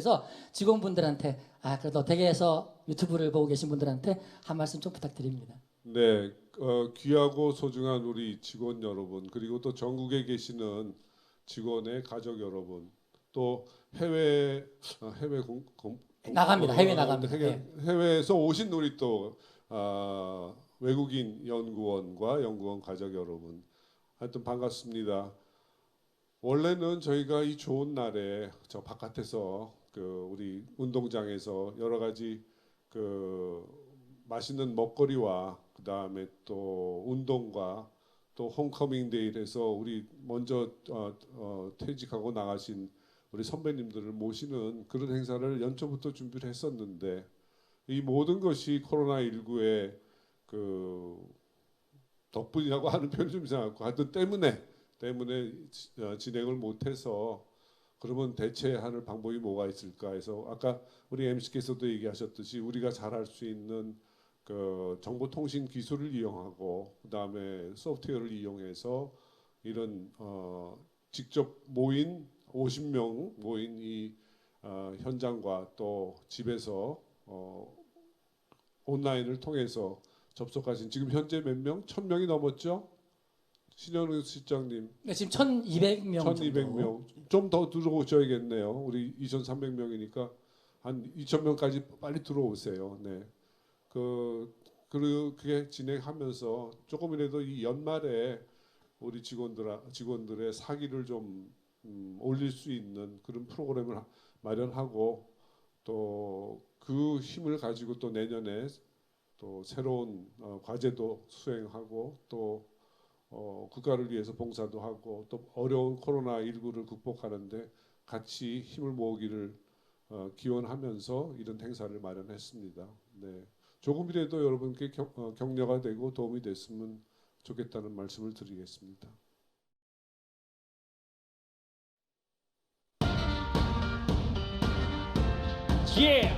위해서 직원분들한테 아 그래도 댁에서 유튜브를 보고 계신 분들한테 한 말씀 좀 부탁드립니다. 네, 어, 귀하고 소중한 우리 직원 여러분 그리고 또 전국에 계시는 직원의 가족 여러분 또 해외 아, 해외 공, 공, 나갑니다. 해외 나갑니다. 해외, 해외에서 오신 우리 또 아, 외국인 연구원과 연구원 가족 여러분 하여튼 반갑습니다. 원래는 저희가 이 좋은 날에 저 바깥에서 그 우리 운동장에서 여러 가지 그 맛있는 먹거리와 그 다음에 또 운동과 또 홈커밍 데이에서 우리 먼저 어, 어, 퇴직하고 나가신 우리 선배님들을 모시는 그런 행사를 연초부터 준비를 했었는데 이 모든 것이 코로나 19의 그 덕분이라고 하는 표현이 좀 이상하고 하여튼 때문에 때문에 지- 어, 진행을 못해서 그러면 대체하는 방법이 뭐가 있을까 해서 아까 우리 MC께서도 얘기하셨듯이 우리가 잘할 수 있는 그 정보통신 기술을 이용하고 그다음에 소프트웨어를 이용해서 이런 어 직접 모인 50명 모인 이 어, 현장과 또 집에서 어 온라인을 통해서 접속하신 지금 현재 몇 명? 1000명이 넘었죠? 신현우 실장님 네, 지금 1,200명 1200명 좀 더 들어오셔야겠네요. 우리 2300명이니까 한 2000명까지 빨리 들어오세요. 네. 그 그게 진행하면서 조금이라도 이 연말에 우리 직원들 직원들의 사기를 좀 음, 올릴 수 있는 그런 프로그램을 하- 마련하고 또 그 힘을 가지고 또 내년에 또 새로운 어, 과제도 수행하고 또 어, 국가를 위해서 봉사도 하고 또 어려운 코로나 19를 극복하는데 같이 힘을 모으기를 어, 기원하면서 이런 행사를 마련했습니다. 네, 조금이라도 여러분께 격, 어, 격려가 되고 도움이 됐으면 좋겠다는 말씀을 드리겠습니다. Yeah,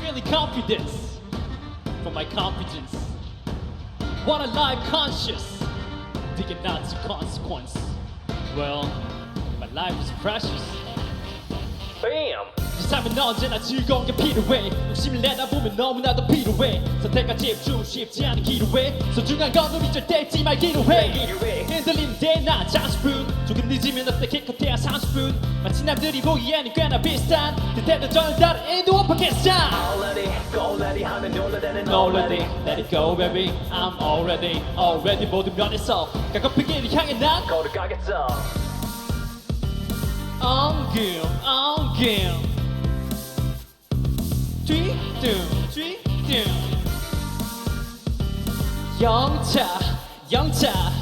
feeling confidence for my confidence. What a life conscious, thinking not to consequence. Well, my life is precious. Bam! 세상은 언제나 즐거운 게 필요해 욕심을 내다 보면 너무나도 필요해 선택과 집중 쉽지 않은 기로에 소중한 건 우리 절대 잊지 말기로 해 흔들리는데 나 장수분 조금 늦으면 어때 기껏해야 30분 마치 남들이 보기에는 꽤나 비슷한 그때도 저는 다른 인도 오빠겠어 Already, go it 하면 놀라다는 Already, let it go baby. I'm already, already 모든 면에서 가급히 길을 향해 난 거를 가겠어. 엉금 엉금. 뒤뚱 뒤뚱. 영차 영차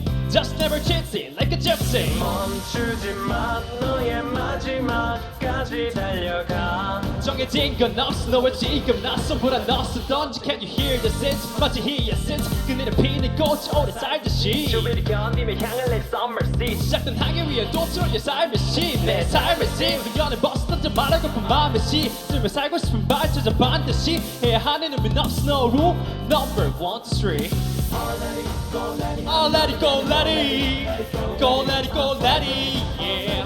Just never chintzy, like a gypsy. 멈추지 마 너의 마지막까지 달려가 정해진 건 없어, 너의 지금 낯선 불안 없어. 던지, can you hear the sense? 마치 히야센스, 그늘에 피는 꽃이 오래 살듯이. 주비를 견디며 향을 내 summer seat 시작된 항해 위에 도토리의 삶의 시, 내 삶의 시. 우연의 버스 던져 말하고픈 마음의 시. 쓸며 살고 싶은 발 찾아 반드시 해야 하는 의미는 없어, no rule. Number one, two, three. Oh, let it go, let it go, let it go, let it, yeah.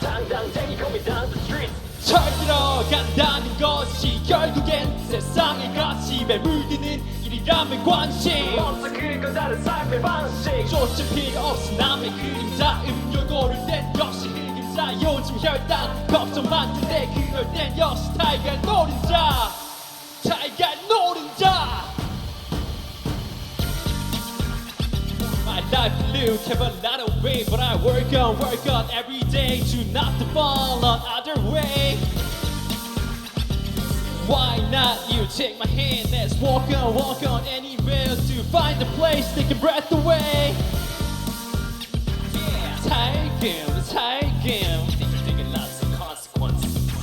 당당쟁이 me down the streets 철들어 간다는 것이 결국엔 세상의 가심에 물드는 일이라면 관심. 없어 그리고 다른 삶의 방식 쫓을 필요 없어 남의 그림자 음료 고를 땐 역시 흑임자 요즘 혈당 걱정 많던데 그럴 땐 역시 타이가 do, have a lot of weight, but I work on, work on every day to not to fall on other way. Why not you take my hand? Let's walk on, walk on any rail to find a place take a breath away. Yeah, take him, take him. Thinking consequences.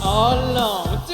All along.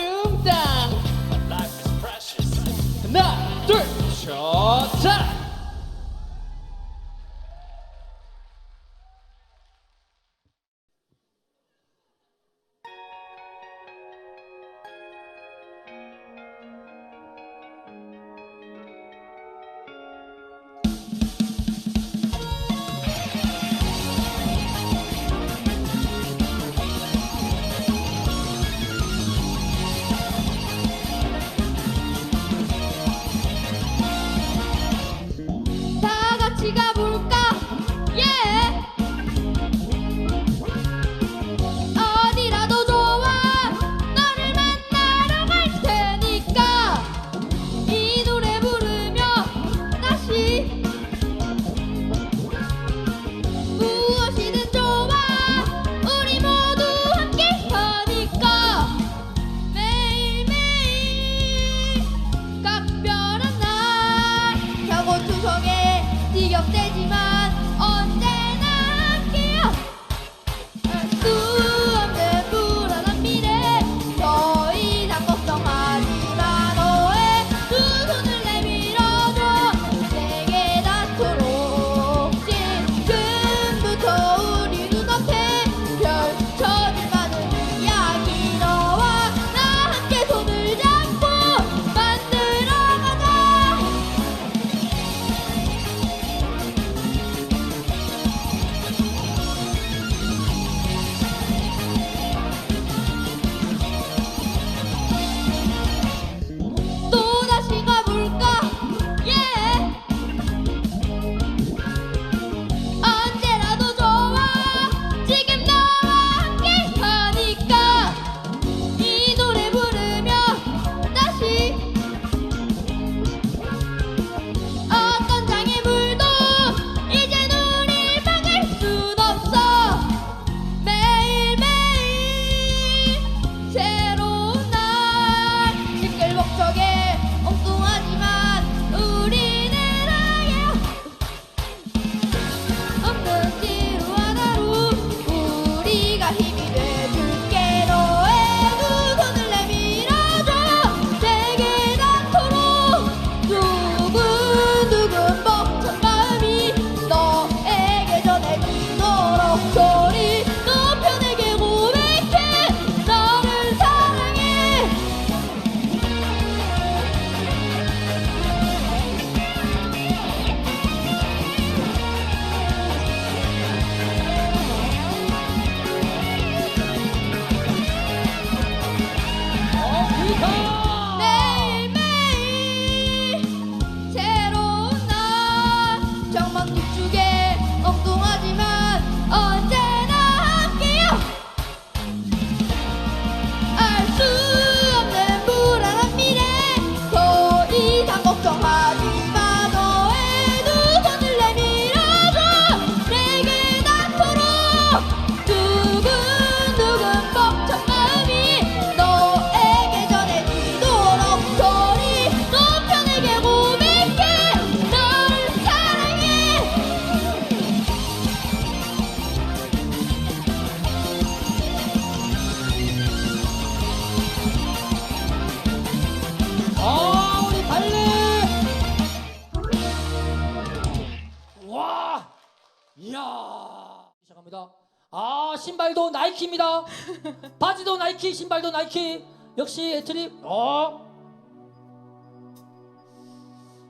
나이키 신발도 나이키 역시 애트리 어?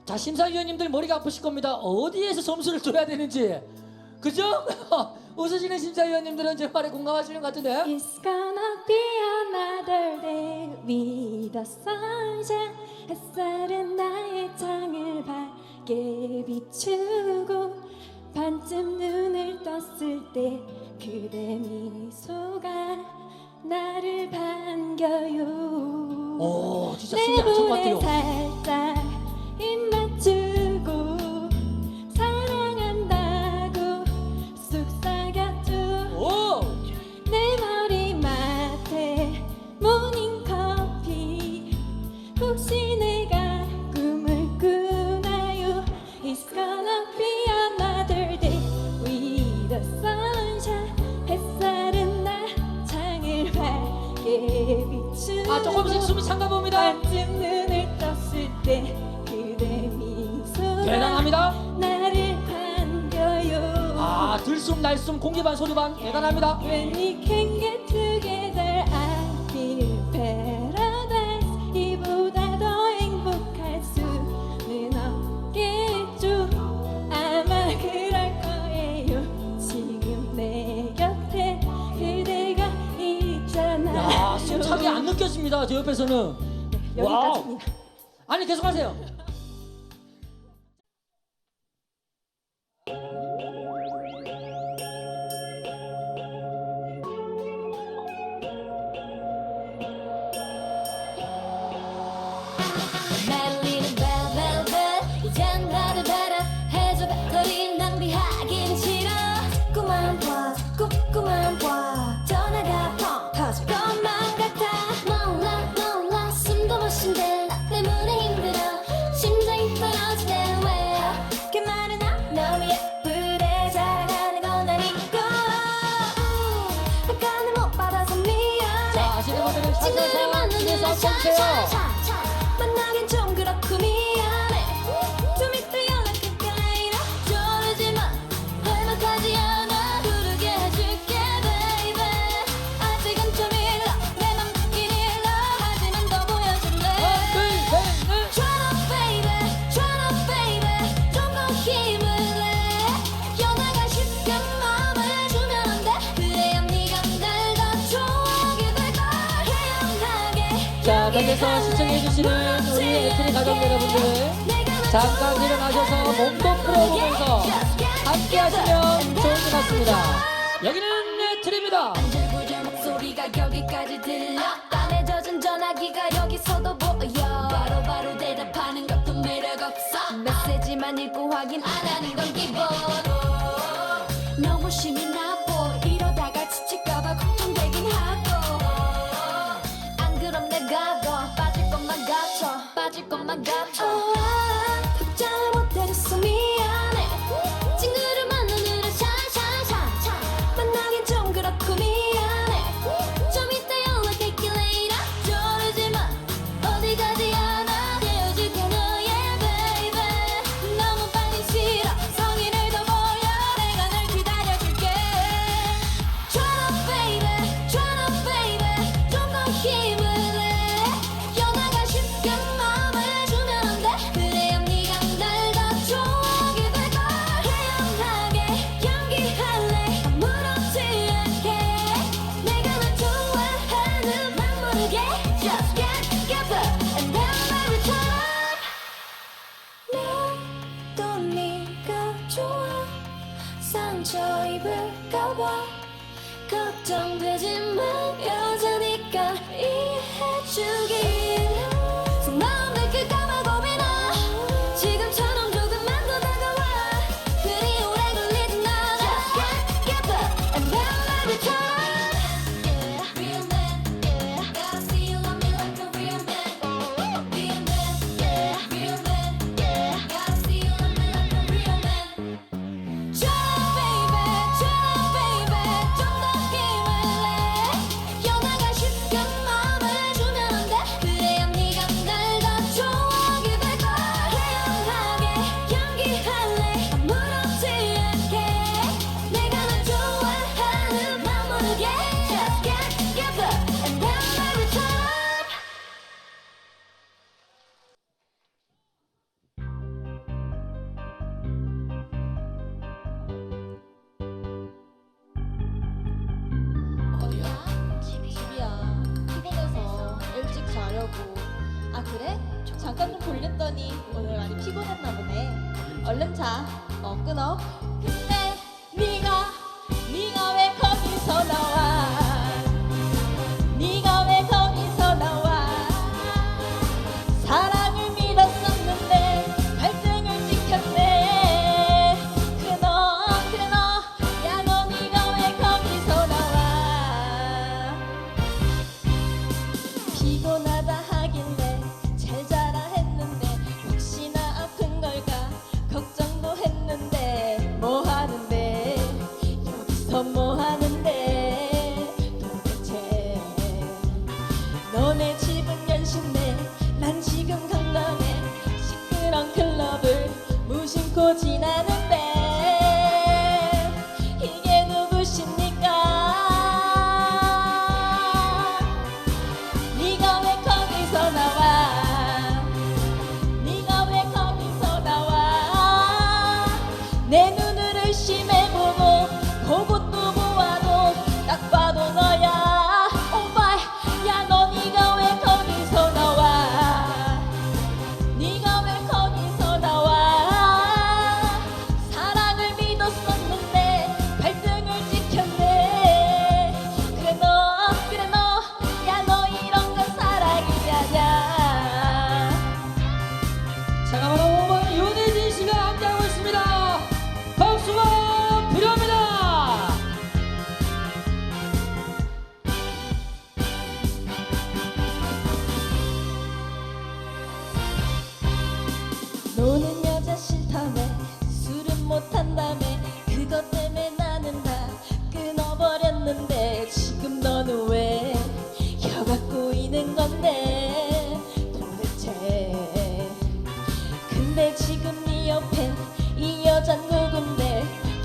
자 심사위원님들 머리가 아프실 겁니다 어디에서 점수를 줘야 되는지 그죠? 웃으시는 심사위원님들은 제 말에 공감하시는 것 같은데 It's gonna be another day with a sunshine 햇살은 나의 창을 밝게 비추고 반쯤 눈을 떴을 때 그대 미소 나를 반겨요 오, 진짜 숨이 안참 같아요. 살짝 저 옆에서는 와, 여기까지입니다. 아니 계속하세요. 계속해서 시청해주시는 우리 애트리 가족 여러분들 잠깐 일어나셔서 몸도 풀어보면서 함께 하시면 좋을 것 같습니다. 여기는 애트리입니다. 소리가 여기까지 들려. 밤에 젖은 전화기가 여기서도 보여. 바로바로 대답하는 것도 매력 없어. 메시지만 읽고 확인 안 하는 건 기본. got all.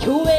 You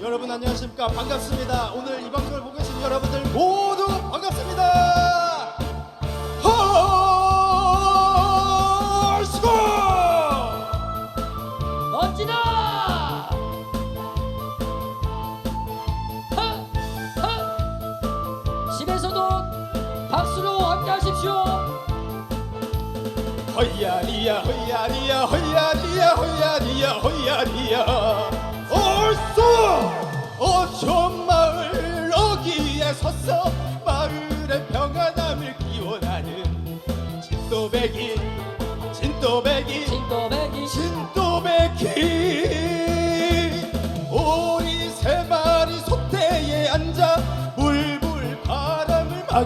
여러분 안녕하십니까? 반갑습니다. 오늘 이 방송을 보고 계신 여러분들 모두 반갑습니다.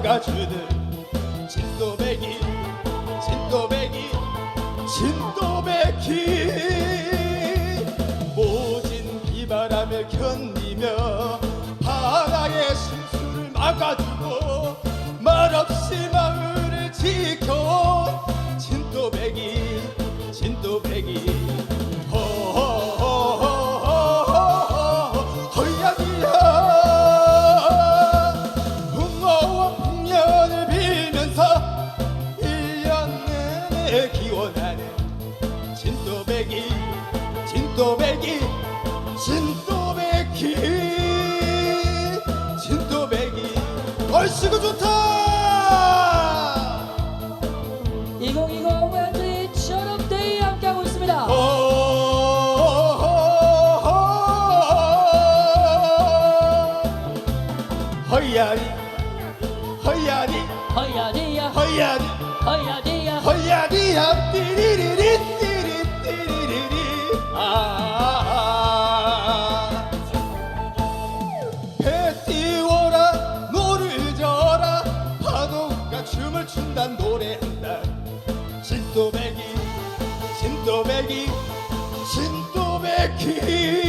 가지네 외지처럼 함께하고 있습니다. 허야니 허야니 허야니야. 허야디야 허야니야. 띠리리리 aqui.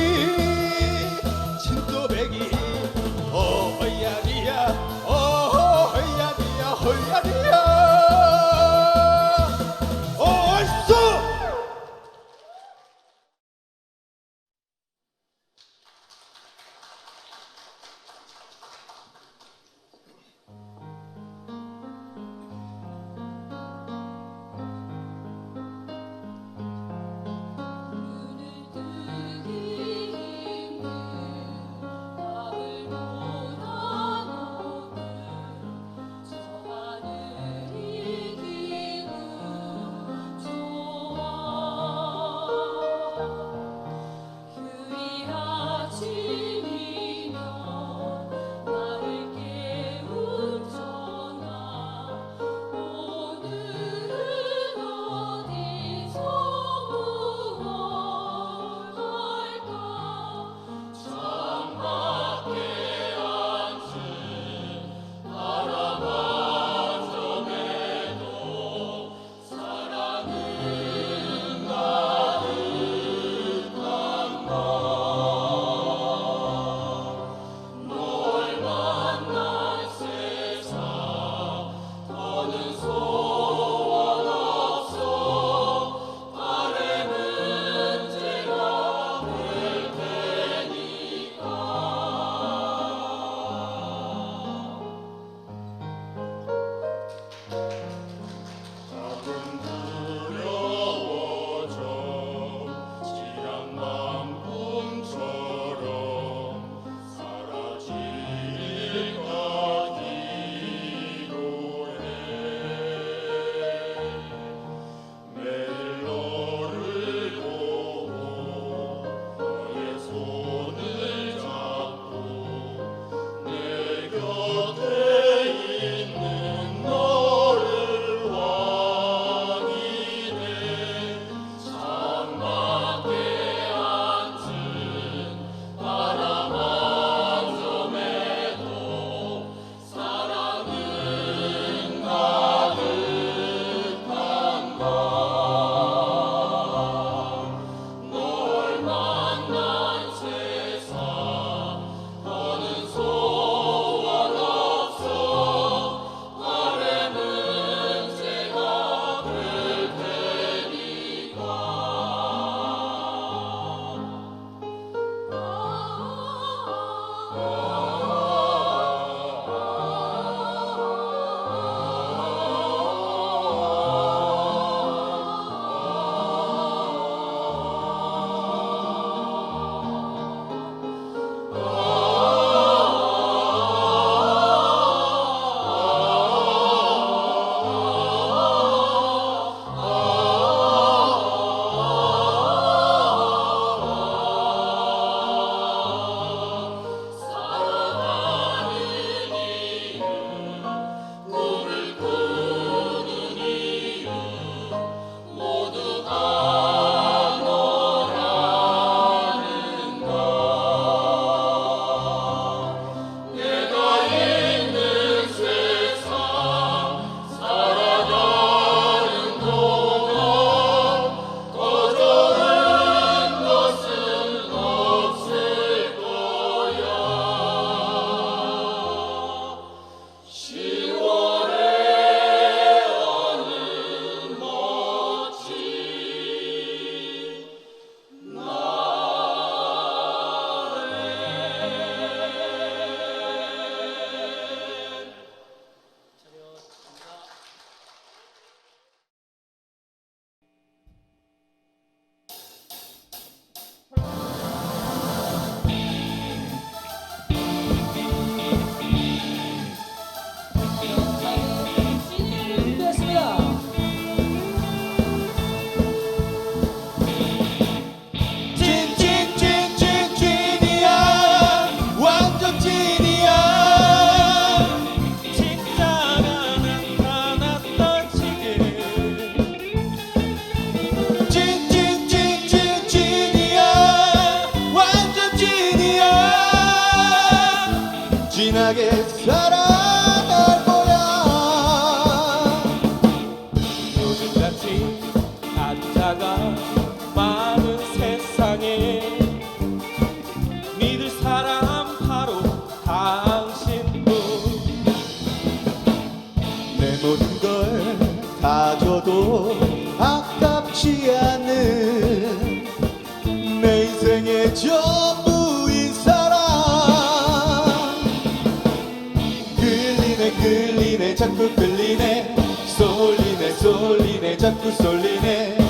나게 살아 자꾸 쏠리네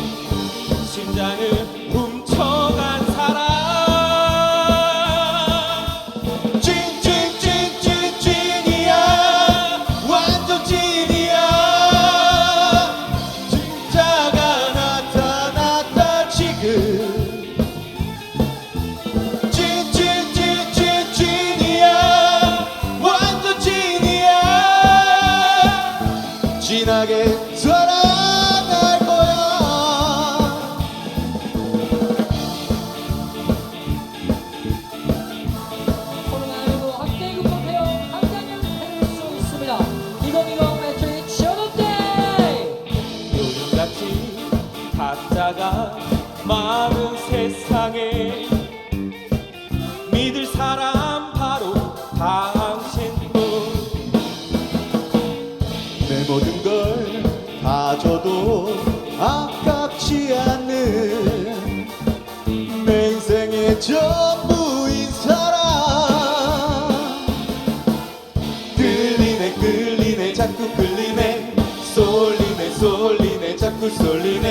걸 가져도 아깝지 않는 내 인생의 전부인 사람. 끌리네 끌리네 자꾸 끌리네. 쏠리네 쏠리네 자꾸 쏠리네.